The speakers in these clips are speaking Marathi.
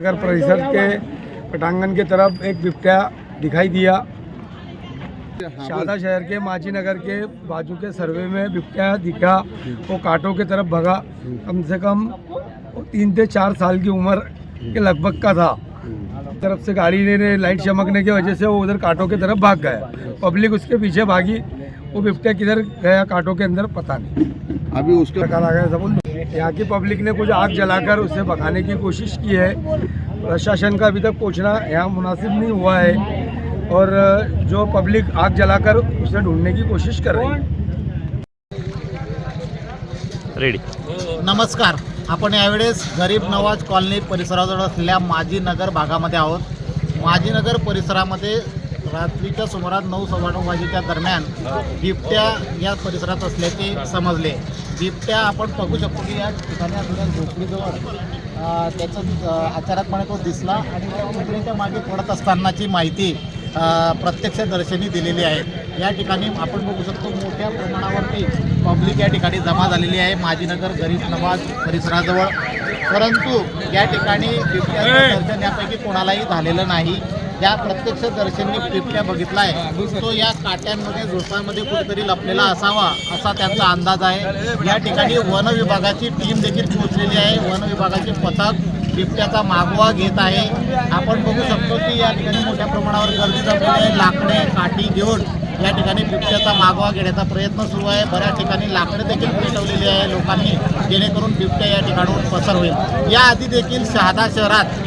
नगर परिषद के पटांगन की तरफ़ एक बिबट्या दिखाई दिया। शादा शहर के माची नगर के बाजू के सर्वे में बिबट्या दिखा, वो कांटों की तरफ़ भगा। कम से कम तीन से चार साल की उम्र के लगभग का था। तरफ़ से गाड़ी ने लाइट चमकने की वजह से वो उधर कांटों की तरफ़ भाग गया। पब्लिक उसके पीछे भागी, वो बिबट्या किधर गया कांटों के अंदर पता नहीं। अभी उसके आ गया सब यहाँ की पब्लिक ने कुछ आग जलाकर उसे भगाने की कोशिश की है। प्रशासन का अभी तक पहुँचना यहाँ मुनासिब नहीं हुआ है और जो पब्लिक आग जलाकर उसे ढूंढने की कोशिश कर रही है। रेडी. नमस्कार. आपण यावेळेस गरीब नवाज कॉलनी परिसराजवळ असलेल्या माजी नगर भागामध्ये आहोत. माजी नगर परिसरामध्ये रात्रीच्या सुमारास नऊ सव्वा नऊ वाजेच्या दरम्यान बिबट्या या परिसरात असल्याचे समजले. बिबट्या आपण बघू शकतो की या ठिकाणी आपल्याला झोपडीजवळ त्याचा अचानकपणे तो दिसला आणि त्या मागे पडत असतानाची माहिती प्रत्यक्षदर्शनी दिलेली आहे. या ठिकाणी आपण बघू शकतो मोठ्या प्रमाणावरती पब्लिक या ठिकाणी जमा झालेली आहे. माजीनगर गरीब नवाज परिसराजवळ. परंतु या ठिकाणी बिबट्याचं दर्शन यापैकी कोणालाही झालेलं नाही. या प्रत्यक्षदर्शनी बिबट्या बघितला आहे तो या काट्यांमध्ये झोपामध्ये कुठेतरी लपलेला असावा असा त्यांचा अंदाज आहे. या ठिकाणी वन विभागाची टीम देखील पोहोचलेली आहे. वन विभागाचे पथक बिबट्याचा मागोवा घेत आहे. आपण बघू शकतो की या ठिकाणी मोठ्या प्रमाणावर गर्दी जमलेली आहे. लाकडे काठी घेऊन या ठिकाणी बिबट्याचा मागोवा घेण्याचा प्रयत्न सुरू आहे. बऱ्याच ठिकाणी लाकडे देखील पेटवलेली आहे लोकांनी. जेणेकरून बिबट्या या ठिकाणाहून पसार होईल. याआधी देखील शहादा शहरात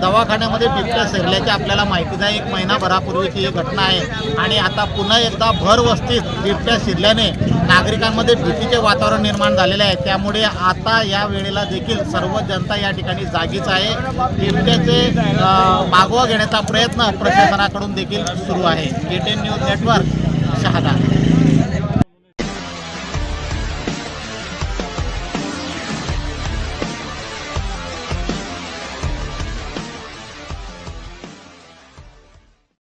दवाखान्यामध्ये बिबट्या शिरल्याची आपल्याला माहितीच आहे एक महिनाभरापूर्वीची ही घटना आहे. आणि आता पुन्हा एकदा भर वस्तीत बिबट्या शिरल्याने नागरिकांमध्ये भीतीचे वातावरण निर्माण झालेले आहे. त्यामुळे आता या वेळेला देखील सर्व जनता या ठिकाणी जागीच आहे. बिबट्याचे मागोवा घेण्याचा प्रयत्न प्रशासनाकडून देखील सुरू आहे. K news network Shahada.